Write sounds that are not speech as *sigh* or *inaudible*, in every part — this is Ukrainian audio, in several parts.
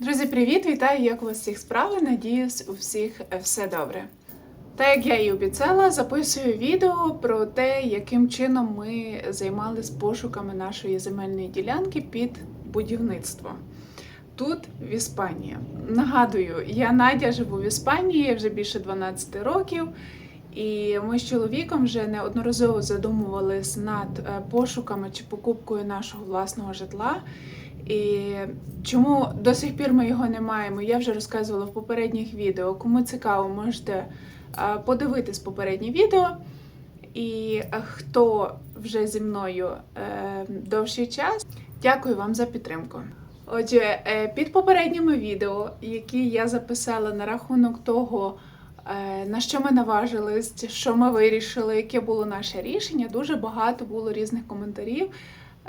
Друзі, привіт! Вітаю! Як у вас всіх справи? Надіюсь, у всіх все добре. Так як я і обіцяла, записую відео про те, яким чином ми займалися пошуками нашої земельної ділянки під будівництво. Тут, в Іспанії. Нагадую, я Надя живу в Іспанії вже більше 12 років, і ми з чоловіком вже неодноразово задумувались над е, пошуками чи покупкою нашого власного житла. І чому до сих пір ми його не маємо, я вже розказувала в попередніх відео. Кому цікаво, можете е, подивитись попередні відео. І е, хто вже зі мною е, довший час, дякую вам за підтримку. Отже, під попередніми відео, які я записала на рахунок того, на що ми наважились, що ми вирішили, яке було наше рішення, дуже багато було різних коментарів.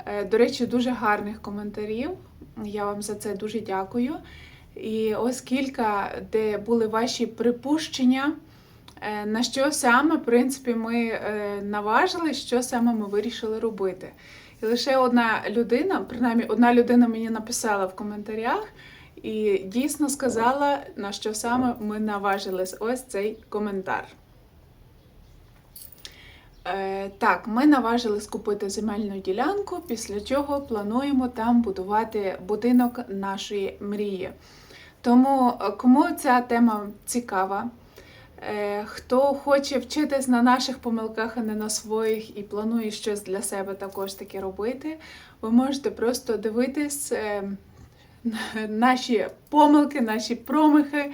Е, До речі, дуже гарних коментарів. Я вам за це дуже дякую. І ось кілька, де були ваші припущення, е, на що саме, в принципі, ми е, наважили, що саме ми вирішили робити. І лише одна людина, принаймні одна людина мені написала в коментарях і дійсно сказала, на що саме ми наважились. Ось цей коментар. Е, Так, ми наважились купити земельну ділянку, після чого плануємо там будувати будинок нашої мрії. Тому е, кому ця тема цікава, е, хто хоче вчитись на наших помилках, а не на своїх, і планує щось для себе також таке робити, ви можете просто дивитись наші помилки, наші промахи,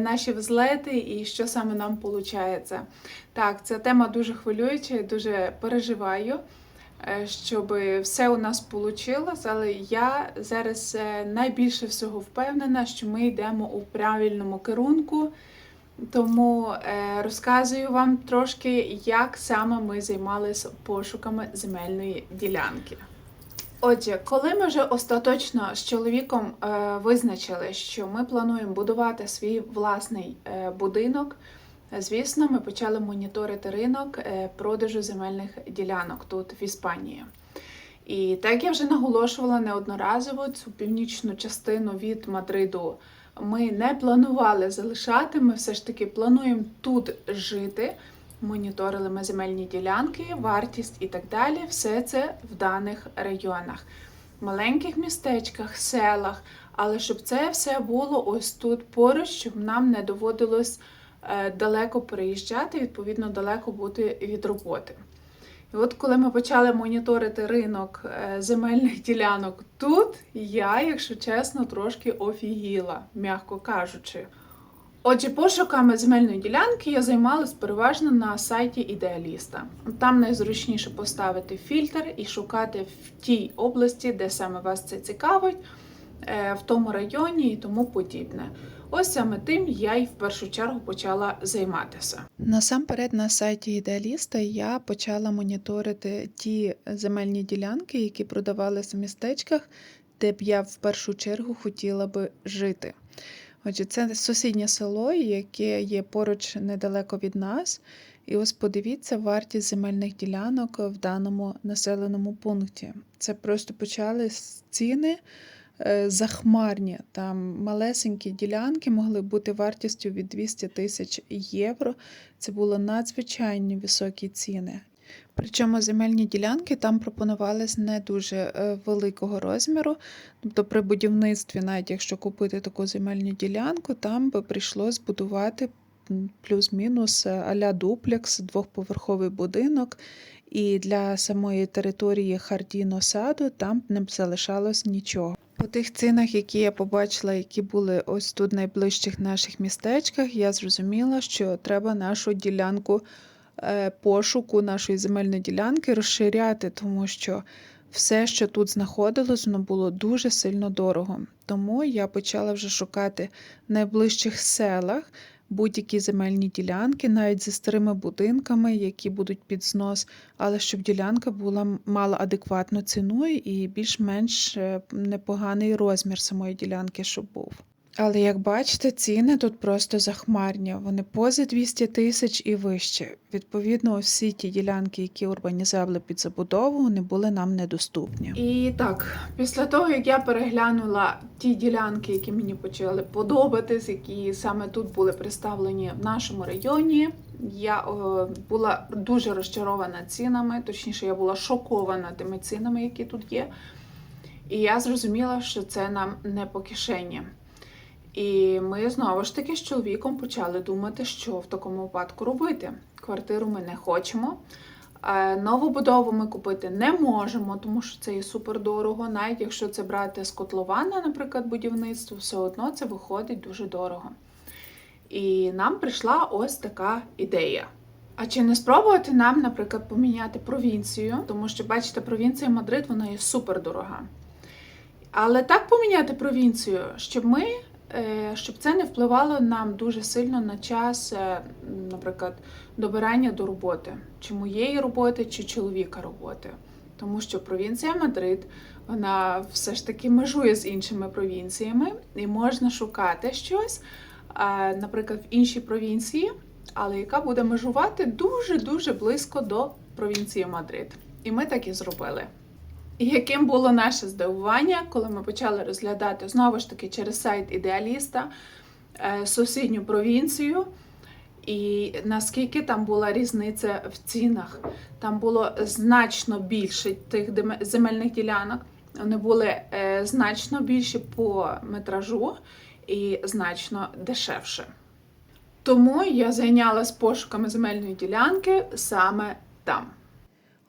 наші взлети і що саме нам виходить. Так, ця тема дуже хвилююча, я дуже переживаю, е, щоб все у нас вийшло, але я зараз е, найбільше всього впевнена, що ми йдемо у правильному керунку. Тому е, розказую вам трошки, як саме ми займалися пошуками земельної ділянки. Отже, коли ми вже остаточно з чоловіком е, визначили, що ми плануємо будувати свій власний е, будинок, е, звісно, ми почали моніторити ринок продажу земельних ділянок тут в Іспанії. І так я вже наголошувала неодноразово цю північну частину від Мадриду. Ми не планували залишати, ми все ж таки плануємо тут жити. Моніторили ми земельні ділянки, вартість і так далі. Все це в даних районах, маленьких містечках, селах. Але щоб це все було ось тут поруч, щоб нам не доводилось е, далеко переїжджати, відповідно, далеко бути від роботи. І от коли ми почали моніторити ринок е, земельних *laughs* ділянок тут, я, якщо чесно, трошки офігіла, м'яко кажучи. Отже, пошуками земельної ділянки я займалась переважно на сайті ідеаліста. Там найзручніше поставити фільтр і шукати в тій області, де саме вас це цікавить, е, в тому районі і тому подібне. Ось саме тим я й в першу чергу почала займатися. Насамперед на сайті ідеаліста я почала моніторити ті земельні ділянки, які продавалися в містечках, де б я в першу чергу хотіла би жити. Отже, це сусіднє село, яке є поруч недалеко від нас. І ось подивіться вартість земельних ділянок в даному населеному пункті. Це просто почали ціни е, захмарні. Там малесенькі ділянки могли бути вартістю від 200 тисяч євро. Це були надзвичайно високі ціни. Причому земельні ділянки там пропонувались не дуже е, великого розміру. Тобто при будівництві, навіть якщо купити таку земельну ділянку, там би прийшлось будувати плюс-мінус е, а-ля дуплекс, двохповерховий будинок. І для самої території Хардіно саду там не б залишалось нічого. По тих цінах, які я побачила, які були ось тут найближчих наших містечках, я зрозуміла, що треба нашу ділянку пошуку нашої земельної ділянки розширяти, тому що все, що тут знаходилось, воно було дуже сильно дорого. Тому я почала вже шукати в найближчих селах будь-які земельні ділянки, навіть зі старими будинками, які будуть під знос, але щоб ділянка була мала адекватну ціну і більш-менш е, непоганий розмір самої ділянки, щоб був. Але як бачите, ціни тут просто захмарні. Вони поза 200 тисяч і вище. Відповідно, всі ті ділянки, які урбанізували під забудову, вони були нам недоступні. І так, після того, як я переглянула ті ділянки, які мені почали подобатись, які саме тут були представлені в нашому районі, я о, була дуже розчарована цінами, точніше, я була шокована тими цінами, які тут є. І я зрозуміла, що це нам не по кишені. І ми знову ж таки з чоловіком почали думати, що в такому випадку робити. Квартиру ми не хочемо. Е, Нову будову ми купити не можемо, тому що це є супер дорого. Навіть якщо це брати з котлована, наприклад, будівництво, все одно це виходить дуже дорого. І нам прийшла ось така ідея. А чи не спробувати нам, наприклад, поміняти провінцію? Тому що, бачите, провінція Мадрид вона є супер дорога. Але так поміняти провінцію, щоб ми, щоб це не впливало нам дуже сильно на час, е, наприклад, добирання до роботи, чи моєї роботи, чи чоловіка роботи. Тому що провінція Мадрид, вона все ж таки межує з іншими провінціями, і можна шукати щось, е, наприклад, в іншій провінції, але яка буде межувати дуже-дуже близько до провінції Мадрид. І ми так і зробили. Яким було наше здивування, коли ми почали розглядати знову ж таки через сайт ідеаліста е, сусідню провінцію, і наскільки там була різниця в цінах. Там було значно більше тих земельних ділянок. Вони були е, значно більші по метражу і значно дешевше. Тому я зайнялась пошуками земельної ділянки саме там.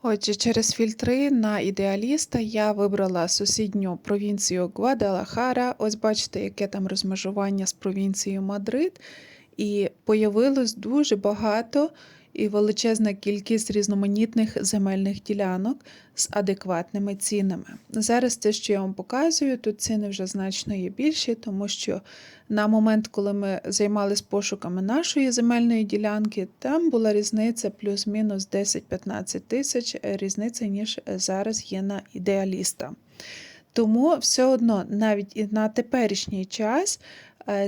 Отже, через фільтри на ідеаліста я вибрала сусідню провінцію Гвадалахара. Ось бачите, яке там розмежування з провінцією Мадрид. І появилось дуже багато і величезна кількість різноманітних земельних ділянок з адекватними цінами. Зараз те, що я вам показую, тут ціни вже значно є більші, тому що на момент, коли ми займалися пошуками нашої земельної ділянки, там була різниця плюс-мінус 10-15 тисяч різниця, ніж зараз є на ідеаліста. Тому все одно, навіть на теперішній час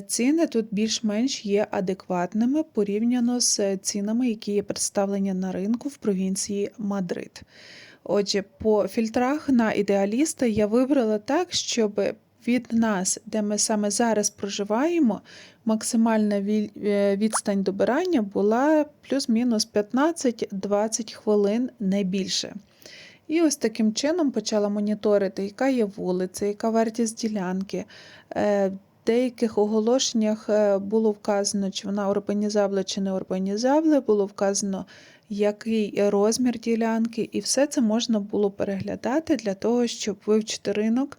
ціни тут більш-менш є адекватними порівняно з цінами, які є представлені на ринку в провінції Мадрид. Отже, по фільтрах на ідеаліста я вибрала так, щоб від нас, де ми саме зараз проживаємо, максимальна е, відстань добирання була плюс-мінус 15-20 хвилин, не більше. І ось таким чином почала моніторити, яка є вулиця, яка вартість ділянки. Деяких оголошеннях е, було вказано, чи вона урбанізабла, чи не урбанізабла, було вказано, який розмір ділянки, і все це можна було переглядати для того, щоб вивчити ринок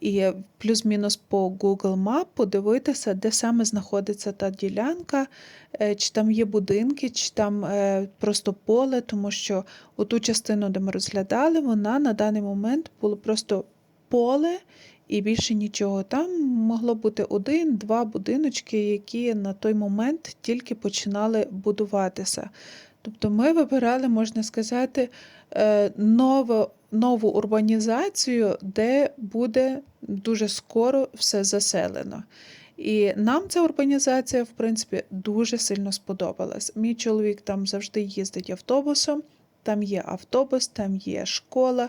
і плюс-мінус по Google Map подивитися, де саме знаходиться та ділянка, е, чи там є будинки, чи там е, просто поле, тому що оту частину, де ми розглядали, вона на даний момент було просто поле і більше нічого. Там могло бути один-два будиночки, які на той момент тільки починали будуватися. Тобто ми вибирали, можна сказати, е, нову, нову урбанізацію, де буде дуже скоро все заселено. І нам ця урбанізація, в принципі, дуже сильно сподобалась. Мій чоловік там завжди їздить автобусом, там є автобус, там є школа,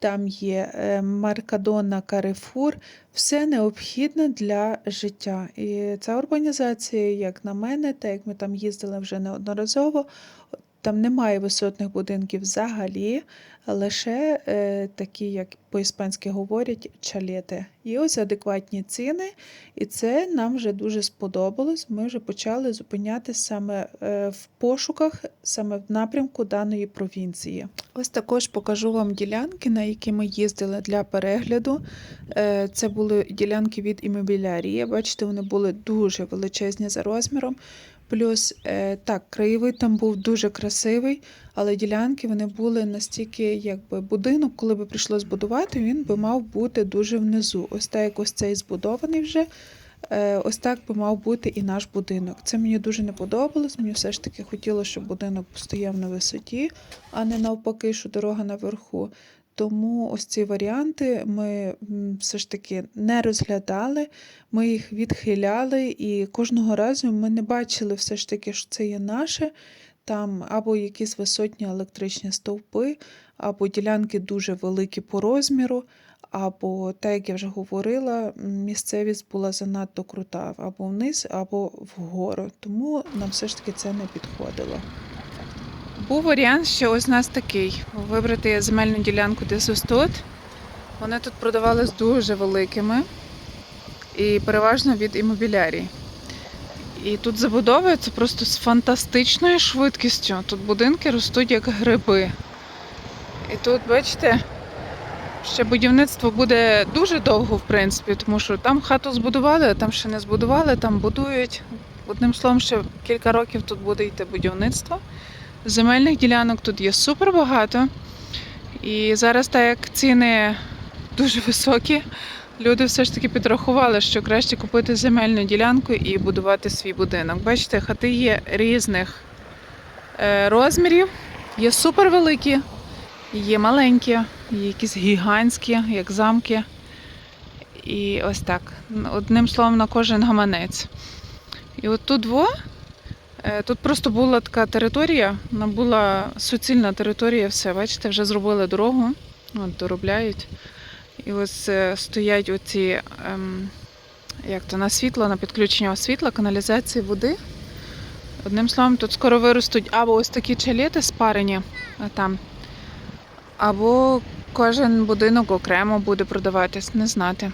там є е, Маркадона, Карифур, все необхідне для життя. І ця організація, як на мене, так як ми там їздили вже неодноразово, там немає висотних будинків взагалі, лише е, такі, як по-іспанськи говорять, чалети. І ось адекватні ціни, і це нам вже дуже сподобалось. Ми вже почали зупинятися саме е, в пошуках, саме в напрямку даної провінції. Ось також покажу вам ділянки, на які ми їздили для перегляду. Е, Це були ділянки від імобілярії. Бачите, вони були дуже величезні за розміром. Плюс е, так, краєвид там був дуже красивий, але ділянки вони були настільки, якби будинок, коли би прийшлось будувати, він би мав бути дуже внизу. Ось так, ось цей збудований вже. е, Ось так би мав бути і наш будинок. Це мені дуже не подобалось. Мені все ж таки хотілося, щоб будинок стояв на висоті, а не навпаки, що дорога наверху. Тому ось ці варіанти ми все ж таки не розглядали, ми їх відхиляли, і кожного разу ми не бачили все ж таки, що це є наше. Там або якісь висотні електричні стовпи, або ділянки дуже великі по розміру, або, так як я вже говорила, місцевість була занадто крута або вниз, або вгору. Тому нам все ж таки це не підходило. Був варіант, що ось у нас такий: вибрати земельну ділянку десь ось тут. Вони тут продавались дуже великими і переважно від імобілярій. І тут забудовується просто з фантастичною швидкістю. Тут будинки ростуть як гриби. І тут, бачите, ще будівництво буде дуже довго, в принципі, тому що там хату збудували, а там ще не збудували, там будують. Одним словом, ще кілька років тут буде йти будівництво. Земельних ділянок тут є супер багато. І зараз, так як ціни дуже високі, люди все ж таки підрахували, що краще купити земельну ділянку і будувати свій будинок. Бачите, хати є різних е, розмірів, є супер великі, є маленькі, є якісь гігантські, як замки. І ось так. Одним словом, на кожен гаманець. І от тут во, Тут просто була така територія, вона була суцільна територія, все, бачите, вже зробили дорогу, от, доробляють. І ось е, стоять оці, ем, як то, на світло, на підключення світла, каналізації води. Одним словом, тут скоро виростуть або ось такі чалети спарені а там, або кожен будинок окремо буде продаватись, не знати.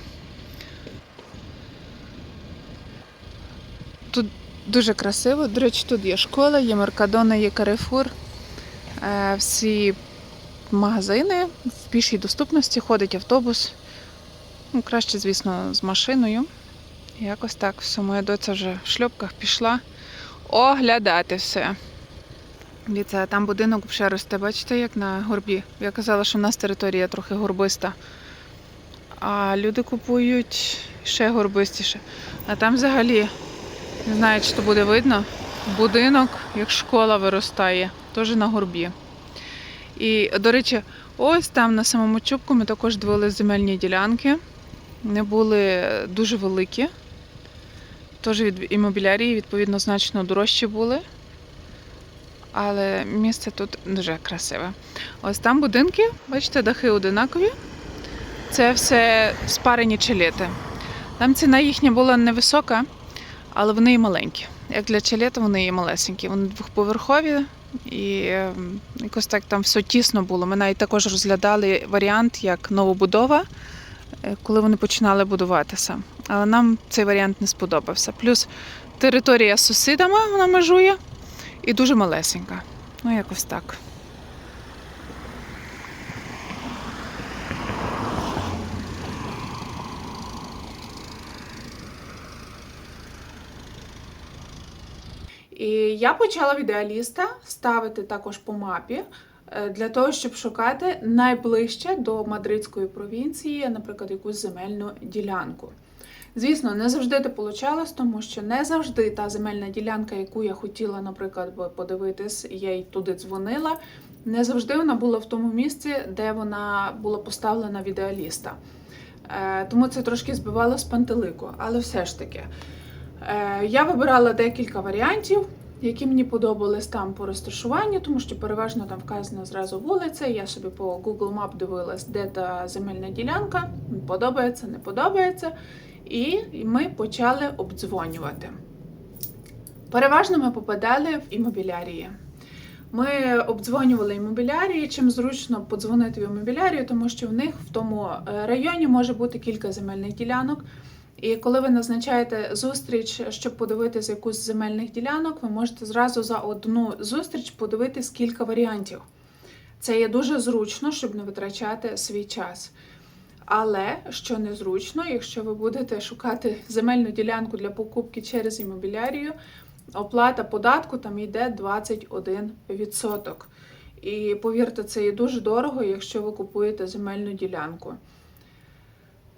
Тут Дуже красиво. До речі, тут є школа, є Меркадона, є Карифур. Е, Всі магазини в пішій доступності ходить автобус. Ну, краще, звісно, з машиною. Якось так все. Моя доця вже в шльопках пішла оглядати все. Дивіться, там будинок вже росте, бачите, як на горбі. Я казала, що в нас територія трохи горбиста. А люди купують ще горбистіше. А там взагалі не знаю, чи то буде видно. Будинок, як школа виростає, теж на горбі. І, до речі, ось там на самому чубку ми також дивилися земельні ділянки. Вони були дуже великі. Теж від імобілярії, відповідно, значно дорожчі були. Але місце тут дуже красиве. Ось там будинки, бачите, дахи одинакові. Це все спарені челети. Там ціна їхня була невисока але вони і маленькі. Як для чалета, вони і малесенькі. Вони двохповерхові і ем, якось так там все тісно було. Ми навіть також розглядали варіант як новобудова, е, коли вони починали будуватися. Але нам цей варіант не сподобався. Плюс територія з сусідами вона межує і дуже малесенька. Ну, якось так. І я почала в ідеаліста ставити також по мапі е, для того, щоб шукати найближче до мадридської провінції, наприклад, якусь земельну ділянку. Звісно, не завжди це вийшло, тому що не завжди та земельна ділянка, яку я хотіла, наприклад, подивитись, я й туди дзвонила. Не завжди вона була в тому місці, де вона була поставлена в ідеаліста. Е, Тому це трошки збивало з пантелику. Але все ж таки, Я вибирала декілька варіантів, які мені подобались там по розташуванню, тому що переважно там вказано зразу вулиця. Я собі по Google Map дивилась, де та земельна ділянка, подобається, не подобається. І ми почали обдзвонювати. Переважно ми попадали в імобілярії. Ми обдзвонювали імобілярії, чим зручно подзвонити в імобілярію, тому що в них в тому е, районі може бути кілька земельних ділянок. І коли ви назначаєте зустріч, щоб подивитися якусь з земельних ділянок, ви можете зразу за одну зустріч подивитись кілька варіантів. Це є дуже зручно, щоб не витрачати свій час. Але що незручно, якщо ви будете шукати земельну ділянку для покупки через імобілярію, оплата податку там йде 21%. І повірте, це є дуже дорого, якщо ви купуєте земельну ділянку.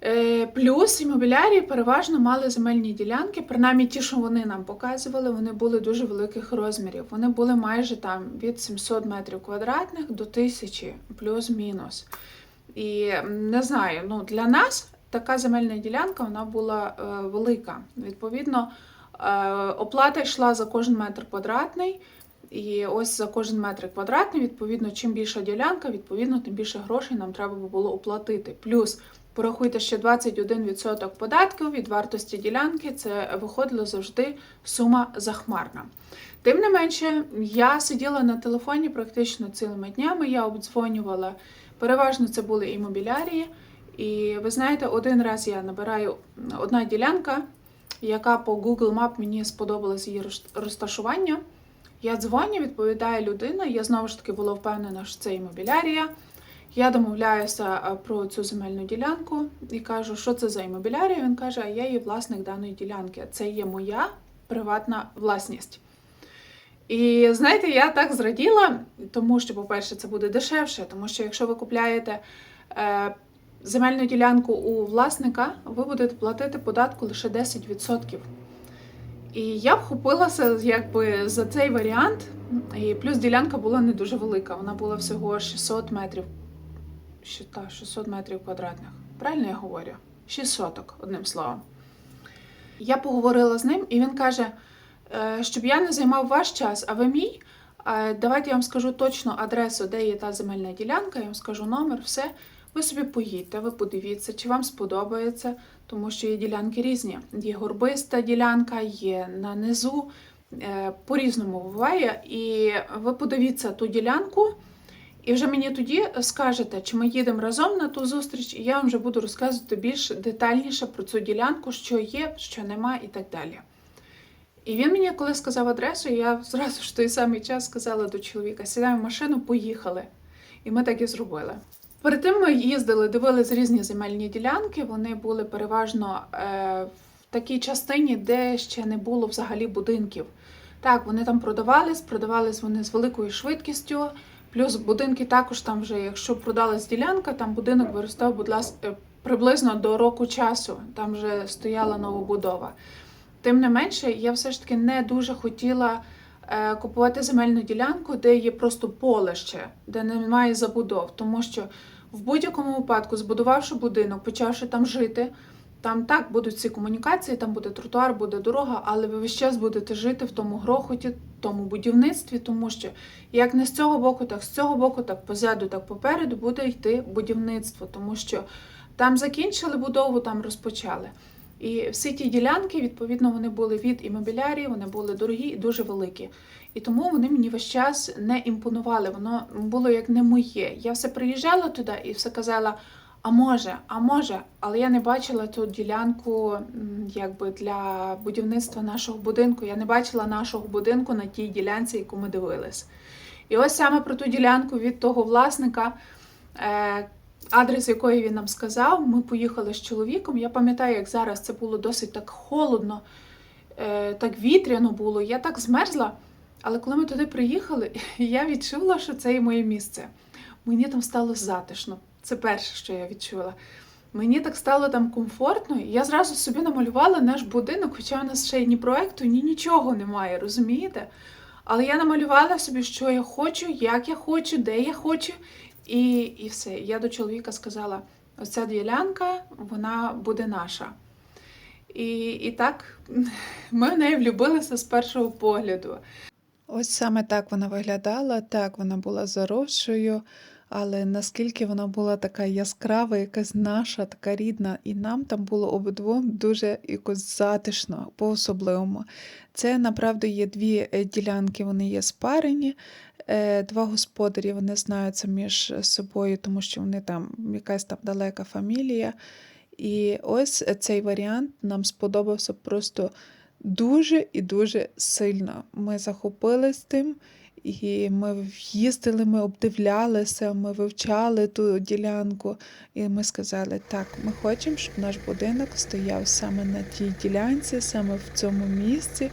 Е, Плюс імобілярії переважно мали земельні ділянки, принаймні ті, що вони нам показували, вони були дуже великих розмірів. Вони були майже там від 700 метрів квадратних до 1000 плюс-мінус. І не знаю, ну для нас така земельна ділянка вона була е, велика. Відповідно, е, оплата йшла за кожен метр квадратний. І ось за кожен метр квадратний, відповідно, чим більша ділянка, відповідно, тим більше грошей нам треба було оплатити. Плюс порахуйте ще 21% податків від вартості ділянки. Це виходило завжди сума захмарна. Тим не менше, я сиділа на телефоні практично цілими днями. Я обдзвонювала. Переважно це були імобілярії. І ви знаєте, один раз я набираю одна ділянка, яка по Google Map мені сподобалось її розташування. Я дзвоню, відповідає людина. Я знову ж таки була впевнена, що це імобілярія. Я домовляюся е, про цю земельну ділянку і кажу, що це за імобілярія. Він каже, а я є власник даної ділянки. Це є моя приватна власність. І знаєте, я так зраділа, тому що, по-перше, це буде дешевше, тому що якщо ви купляєте е, земельну ділянку у власника, ви будете платити податку лише 10%. І я вхопилася якби за цей варіант. І плюс ділянка була не дуже велика. Вона була всього 600 метрів. Що, та, 600 метрів квадратних. Правильно я говорю? 600, одним словом. Я поговорила з ним, і він каже, е, щоб я не займав ваш час, а ви мій. Давайте я вам скажу точно адресу, де є та земельна ділянка, я вам скажу номер, все. Ви собі поїдьте, ви подивіться, чи вам сподобається, тому що є ділянки різні. Є горбиста ділянка, є на низу, е, по-різному буває. І ви подивіться ту ділянку, і вже мені тоді скажете, чи ми їдемо разом на ту зустріч, і я вам вже буду розказувати більш детальніше про цю ділянку, що є, що нема, і так далі. І він мені, коли сказав адресу, я зразу ж той самий час сказала до чоловіка: сідаємо в машину, поїхали. І ми так і зробили. Перед тим ми їздили, дивились різні земельні ділянки. Вони були переважно е, в такій частині, де ще не було взагалі будинків. Так, вони там продавались, продавались вони з великою швидкістю. Плюс будинки також там вже, якщо продалась ділянка, там будинок виростав, будь ласка, приблизно до року часу. Там вже стояла новобудова. Тим не менше, я все ж таки не дуже хотіла е, купувати земельну ділянку, де є просто поле ще, де немає забудов. Тому що в будь-якому випадку, збудувавши будинок, почавши там жити, там так будуть ці комунікації, там буде тротуар, буде дорога, але ви весь час будете жити в тому грохоті, тому будівництві, тому що як не з цього боку, так з цього боку, так позаду, так попереду буде йти будівництво, тому що там закінчили будову, там розпочали. І всі ті ділянки, відповідно, вони були від імобілярії, вони були дорогі і дуже великі. І тому вони мені весь час не імпонували. Воно було як не моє. Я все приїжджала туди і все казала: а може, а може, але я не бачила ту ділянку якби для будівництва нашого будинку. Я не бачила нашого будинку на тій ділянці, яку ми дивились. І ось саме про ту ділянку від того власника. Е, адрес якої він нам сказав, ми поїхали з чоловіком. Я пам'ятаю, як зараз це було досить так холодно, е, так вітряно було. Я так змерзла. Але коли ми туди приїхали, *laughs* я відчула, що це і моє місце. Мені там стало затишно. Це перше, що я відчула. Мені так стало там комфортно, і я зразу собі намалювала наш будинок, хоча у нас ще ні проекту, ні нічого немає, розумієте? Але я намалювала собі, що я хочу, як я хочу, де я хочу, і, і все. Я до чоловіка сказала: ось ця ділянка, вона буде наша. І, і так *laughs* ми в неї влюбилися з першого погляду. Ось саме так вона виглядала, так вона була заросшою, але наскільки вона була така яскрава, якась наша, така рідна, і нам там було обидвом дуже якось затишно, по-особливому. Це направду є дві е, ділянки, вони є спарені. Е, Два господарі вони знаються між собою, тому що вони там якась там далека фамілія. І ось цей варіант нам сподобався просто дуже і дуже сильно. Ми захопились тим, і ми їздили, ми обдивлялися, ми вивчали ту ділянку, і ми сказали, так, ми хочемо, щоб наш будинок стояв саме на тій ділянці, саме в цьому місці.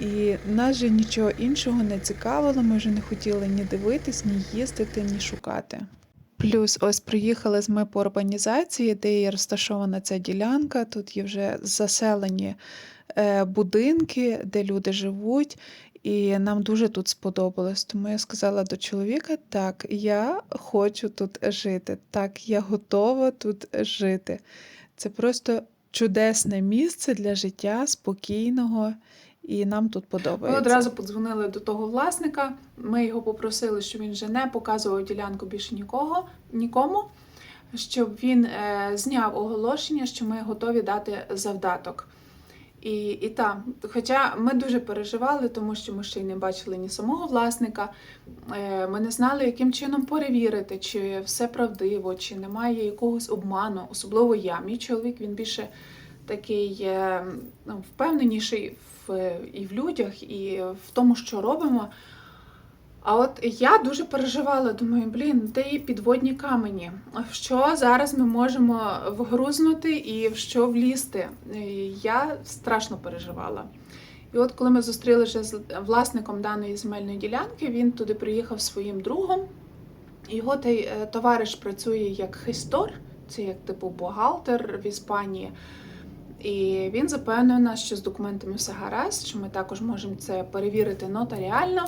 І нас же нічого іншого не цікавило, ми вже не хотіли ні дивитись, ні їздити, ні шукати. Плюс ось приїхали з ми по урбанізації, де є розташована ця ділянка. Тут є вже заселені е, будинки, де люди живуть. І нам дуже тут сподобалось. Тому я сказала до чоловіка: так, я хочу тут жити, так, я готова тут жити. Це просто чудесне місце для життя, спокійного, і нам тут Ми подобається. одразу подзвонили до того власника. Ми його попросили, щоб він вже не показував ділянку більше нікого, нікому, щоб він е, зняв оголошення, що ми готові дати завдаток. І, і так, хоча ми дуже переживали, тому що ми ще й не бачили ні самого власника, е, ми не знали, яким чином перевірити, чи все правдиво, чи немає якогось обману. Особливо я. Мій чоловік він більше такий е, ну, впевненіший в, і в людях, і в тому, що робимо. А от я дуже переживала, думаю, блін, де і підводні камені. Що зараз ми можемо вгрузнути і в що влізти? Я страшно переживала. І от коли ми зустріли вже з власником даної земельної ділянки, він туди приїхав своїм другом. Його той е, товариш працює як хистор, це як типу бухгалтер в Іспанії. І він запевнив нас, що з документами все гаразд, що ми також можемо це перевірити нотаріально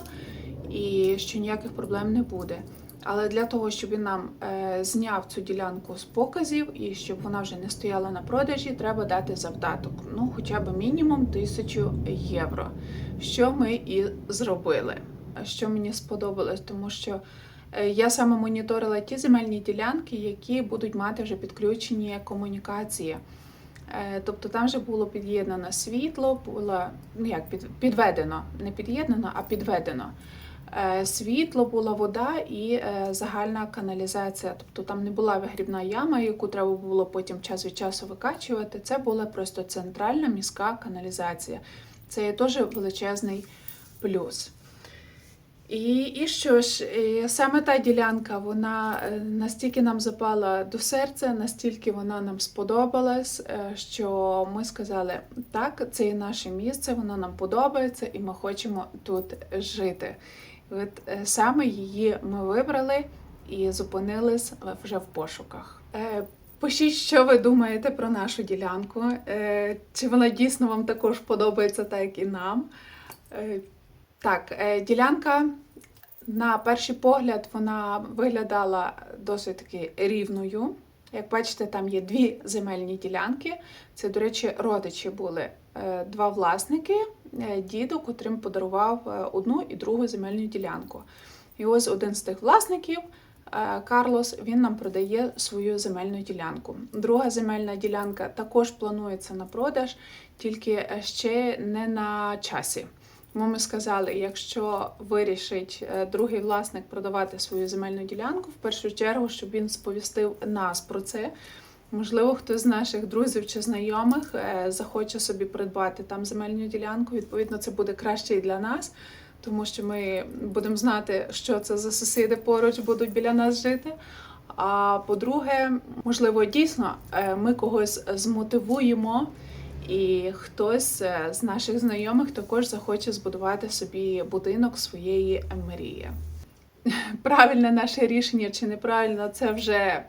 і що ніяких проблем не буде. Але для того, щоб він нам е, зняв цю ділянку з показів і щоб вона вже не стояла на продажі, треба дати завдаток. Ну, хоча б мінімум тисячу євро. Що ми і зробили. Що мені сподобалось, тому що е, я саме моніторила ті земельні ділянки, які будуть мати вже підключені комунікації. Е, Тобто там вже було під'єднано світло, було ну як під, підведено, не під'єднано, а підведено. Е, Світло, була вода і е, загальна каналізація. Тобто там не була вигрібна яма, яку треба було потім час від часу викачувати. Це була просто центральна міська каналізація. Це є теж величезний плюс. І, і що ж, е, саме та ділянка, вона е, настільки нам запала до серця, настільки вона нам сподобалась, що ми сказали, так, це є наше місце, воно нам подобається, і ми хочемо тут жити. От е, саме її ми вибрали і зупинились вже в пошуках. Е, Пишіть, що ви думаєте про нашу ділянку. Е, Чи вона дійсно вам також подобається, так як і нам. Так, ділянка на перший погляд вона виглядала досить таки рівною. Як бачите, там є дві земельні ділянки. Це, до речі, родичі були два власники, діду, котрим подарував е, одну і другу земельну ділянку. І ось один з тих власників, е, Карлос, він нам продає свою земельну ділянку. Друга земельна ділянка також планується на продаж, тільки е, ще не на часі. Тому ми сказали, якщо вирішить е, другий власник продавати свою земельну ділянку, в першу чергу, щоб він сповістив нас про це. Можливо, хтось з наших друзів чи знайомих е, захоче собі придбати там земельну ділянку. Відповідно, це буде краще і для нас, тому що ми будемо знати, що це за сусіди поруч будуть біля нас жити. А по-друге, можливо, дійсно е, ми когось змотивуємо, і хтось е, з наших знайомих також захоче збудувати собі будинок своєї мрії. *laughs* Правильне наше рішення чи неправильно, це вже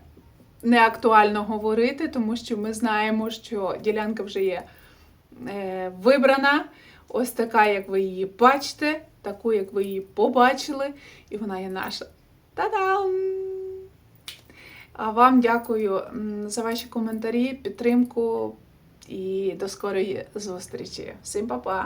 не актуально говорити, тому що ми знаємо, що ділянка вже є е, вибрана, ось така, як ви її бачите, таку, як ви її побачили, і вона є наша. Та-дам! А вам дякую за ваші коментарі, підтримку і до скорої зустрічі. Всім па-па!